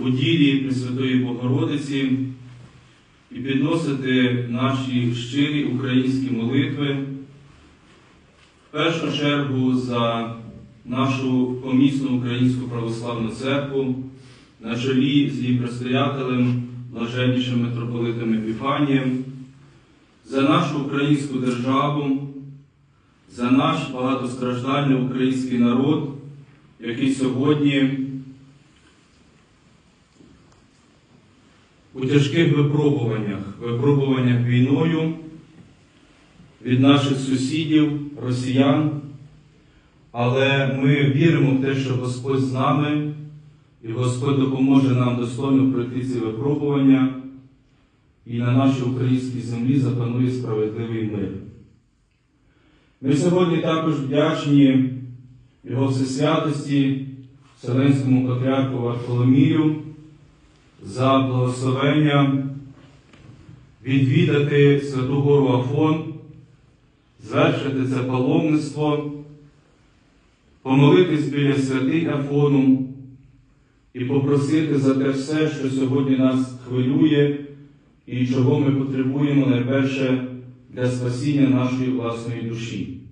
у ділі Пресвятої Богородиці і підносити наші щирі українські молитви, в першу чергу за нашу помісну Українську православну церкву на чолі з її предстоятелем, блаженнішим митрополитом Епіфанієм, за нашу українську державу, за наш багатостраждальний український народ, який сьогодні у тяжких випробуваннях, випробуваннях війною від наших сусідів, росіян. Але ми віримо в те, що Господь з нами, і Господь допоможе нам достойно пройти ці випробування, і на нашій українській землі запанує справедливий мир. Ми сьогодні також вдячні Його Всесвятості, Вселенському патріарху Варфоломію за благословення відвідати Святу Гору Афон, звершити це паломництво, помолитись біля святий Афону і попросити за те все, що сьогодні нас хвилює і чого ми потребуємо найперше для спасіння нашої власної душі.